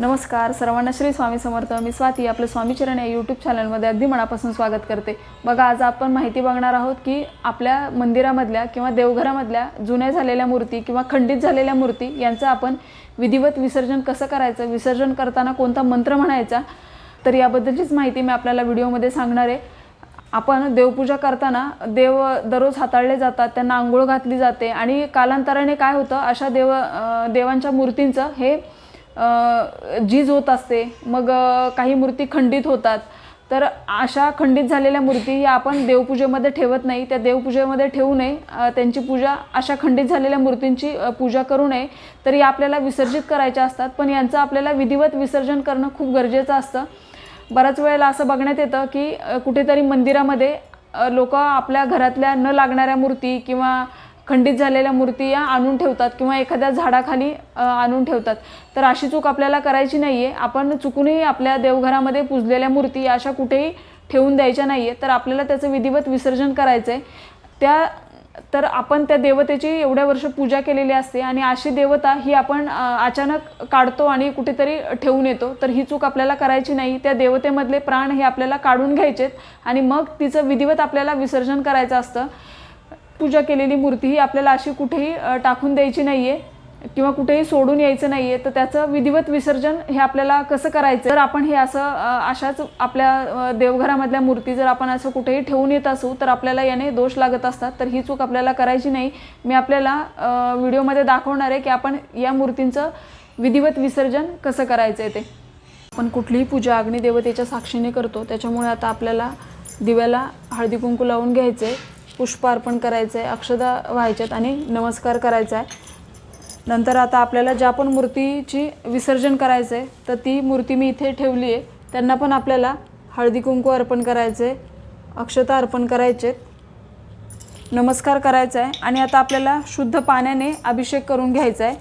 नमस्कार सर्वांना श्री स्वामी समर्थ. मी स्वाती आपलं स्वामीचरण या यूट्यूब चॅनलमध्ये अगदी मनापासून स्वागत करते. बघा आज आपण माहिती बघणार आहोत की आपल्या मंदिरामधल्या किंवा देवघरामधल्या जुन्या झालेल्या मूर्ती किंवा खंडित झालेल्या मूर्ती यांचं आपण विधिवत विसर्जन कसं करायचं विसर्जन करताना कोणता मंत्र म्हणायचा तर याबद्दलचीच माहिती मी आपल्याला व्हिडिओमध्ये सांगणार आहे. आपण देवपूजा करताना देव दररोज हाताळले जातात त्यांना आंघोळ घातली जाते आणि कालांतराने काय होतं अशा देव देवांच्या मूर्तींचं हे झीज होत असते मग काही मूर्ती खंडित होतात. तर अशा खंडित झालेल्या मूर्ती या आपण देवपूजेमध्ये ठेवत नाही. त्या देवपूजेमध्ये ठेवू नये. त्यांची पूजा अशा खंडित झालेल्या मूर्तींची पूजा करू नये. तर या आपल्याला विसर्जित करायच्या असतात पण यांचं आपल्याला विधिवत विसर्जन करणं खूप गरजेचं असतं. बऱ्याच वेळेला असं बघण्यात येतं की कुठेतरी मंदिरामध्ये लोक आपल्या घरातल्या न लागणाऱ्या मूर्ती किंवा खंडित झालेल्या मूर्ती या आणून ठेवतात किंवा एखाद्या झाडाखाली आणून ठेवतात. तर अशी चूक आपल्याला करायची नाही आहे आपण चुकूनही आपल्या देवघरामध्ये पूजलेल्या मूर्ती अशा कुठेही ठेवून द्यायच्या नाही आहे तर आपल्याला त्याचं विधिवत विसर्जन करायचं आहे त्या तर आपण त्या देवतेची एवढ्या वर्ष पूजा केलेली असते आणि अशी देवता ही आपण अचानक काढतो आणि कुठेतरी ठेवून येतो. तर ही चूक आपल्याला करायची नाही. त्या देवतेमधले प्राण हे आपल्याला काढून घ्यायचेत आणि मग तिचं विधिवत आपल्याला विसर्जन करायचं असतं. पूजा केलेली मूर्ती ही आपल्याला अशी कुठेही टाकून द्यायची नाही आहे किंवा कुठेही सोडून यायचं नाही आहे तर त्याचं विधिवत विसर्जन हे आपल्याला कसं करायचं? जर आपण हे असं अशाच आपल्या देवघरामधल्या मूर्ती जर आपण असं कुठेही ठेवून येत असू तर आपल्याला याने दोष लागत असतात. तर ही चूक आपल्याला करायची नाही. मी आपल्याला व्हिडिओमध्ये दाखवणार आहे की आपण या मूर्तींचं विधिवत विसर्जन कसं करायचं आहे ते. आपण कुठलीही पूजा अग्निदेवतेच्या साक्षीने करतो त्याच्यामुळे आता आपल्याला दिव्याला हळदी कुंकू लावून घ्यायचं आहे पुष्प अर्पण करायचं आहे अक्षदा व्हायच्यात आणि नमस्कार करायचा आहे नंतर आता आपल्याला ज्या पण मूर्तीची विसर्जन करायचं आहे तर ती मूर्ती मी इथे ठेवली आहे त्यांना पण आपल्याला हळदी कुंकू अर्पण करायचं आहे अक्षता अर्पण करायचे नमस्कार करायचा आहे आणि आता आपल्याला शुद्ध पाण्याने अभिषेक करून घ्यायचा आहे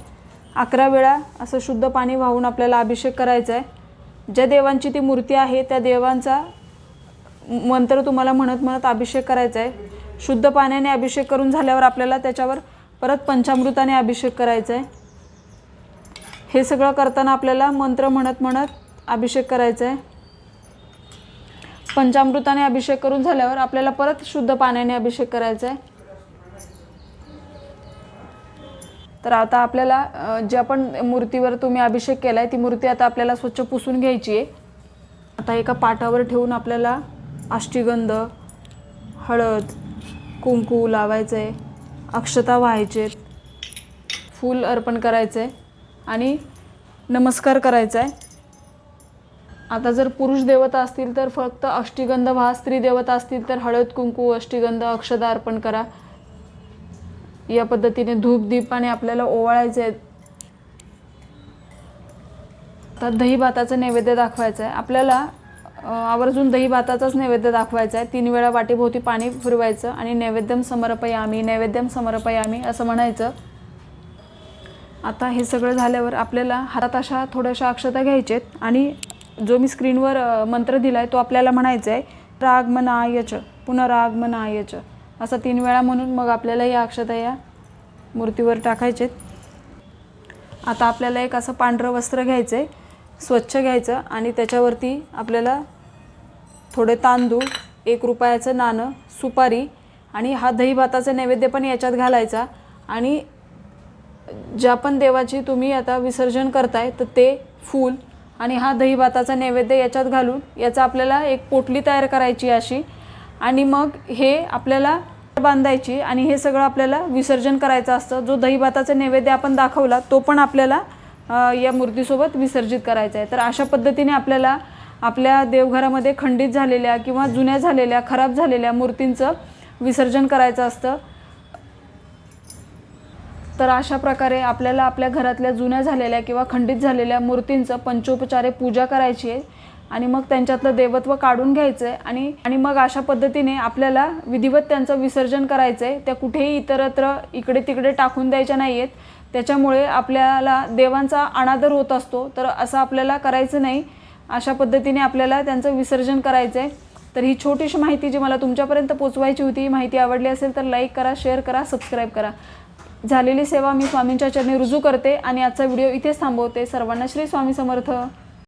अकरा वेळा असं शुद्ध पाणी वाहून आपल्याला अभिषेक करायचा आहे ज्या देवांची ती मूर्ती आहे त्या देवांचा मंत्र तुम्हाला म्हणत म्हणत अभिषेक करायचा आहे शुद्ध पाण्याने अभिषेक करून झाल्यावर आपल्याला त्याच्यावर परत पंचामृताने अभिषेक करायचा आहे हे सगळं करताना आपल्याला मंत्र म्हणत म्हणत अभिषेक करायचा आहे पंचामृताने अभिषेक करून झाल्यावर आपल्याला परत शुद्ध पाण्याने अभिषेक करायचा आहे तर आता आपल्याला जे ज्या पण मूर्तीवर तुम्ही अभिषेक केला आहे ती मूर्ती आता आपल्याला स्वच्छ पुसून घ्यायची आहे. आता एका पाटावर ठेवून आपल्याला अष्टीगंध हळद कुंकू लावायचं आहे अक्षता व्हायचे फूल अर्पण करायचं आहे आणि नमस्कार करायचा आहे आता जर पुरुष देवता असतील तर फक्त अष्टीगंध व्हा स्त्री देवता असतील तर हळद कुंकू अष्टीगंध अक्षदा अर्पण करा. या पद्धतीने धूप दीपाने आपल्याला ओवाळायचे आहेत. तर दही भाताचं नैवेद्य दाखवायचं आहे आपल्याला आवर्जून दही भाताचाच नैवेद्य दाखवायचा आहे. तीन वेळा वाटीभोवती पाणी फिरवायचं आणि नैवेद्यम समर्पयामी नैवेद्यम समर्पयामी असं म्हणायचं. आता हे सगळं झाल्यावर आपल्याला हातात अशा थोड्याशा अक्षता घ्यायचेत आणि जो मी स्क्रीनवर मंत्र दिला आहे तो आपल्याला म्हणायचा आहे रागमनायच पुनरागमनायच. असं तीन वेळा म्हणून मग आपल्याला या अक्षता या मूर्तीवर टाकायचेत. आता आपल्याला एक असं पांढरं वस्त्र घ्यायचं आहे स्वच्छ घ्यायचं आणि त्याच्यावरती आपल्याला थोडे तांदूळ एक रुपयाचं नाणं सुपारी आणि हा दही भाताचा नैवेद्य पण याच्यात घालायचा. आणि ज्या पण देवाची तुम्ही आता विसर्जन करताय तर ते फूल आणि हा दही भाताचा नैवेद्य याच्यात घालून याचा आपल्याला एक पोटली तयार करायची अशी. आणि मग हे आपल्याला बांधायची आणि हे सगळं आपल्याला विसर्जन करायचं असतं. जो दही भाताचा नैवेद्य आपण दाखवला तो पण आपल्याला या मूर्तीसोबत विसर्जित करायचं आहे. तर अशा पद्धतीने आपल्याला आपल्या देवघरामध्ये खंडित झालेल्या किंवा जुन्या झालेल्या खराब झालेल्या मूर्तींचं विसर्जन करायचं असतं. तर अशा प्रकारे आपल्याला आपल्या घरातल्या जुन्या झालेल्या किंवा खंडित झालेल्या मूर्तींचं पंचोपचारे पूजा करायची आहे आणि मग त्यांच्यातलं देवत्व काढून घ्यायचं आहे आणि आणि मग अशा पद्धतीने आपल्याला विधिवत त्यांचं विसर्जन करायचं आहे. त्या कुठेही इतरत्र इकडे तिकडे टाकून द्यायच्या नाही आहेत त्याच्यामुळे आपल्याला देवांचा अनादर होत असतो. तर असं आपल्याला करायचं नाही. अशा पद्धतीने आपल्याला त्यांचं विसर्जन करायचं आहे तर ही छोटीशी माहिती जी मला तुमच्यापर्यंत पोचवायची होती ही माहिती आवडली असेल तर लाईक करा शेअर करा सबस्क्राईब करा. झालेली सेवा मी स्वामींच्या चरणी रुजू करते आणि आजचा व्हिडिओ इथेच थांबवते. सर्वांना श्री स्वामी समर्थ.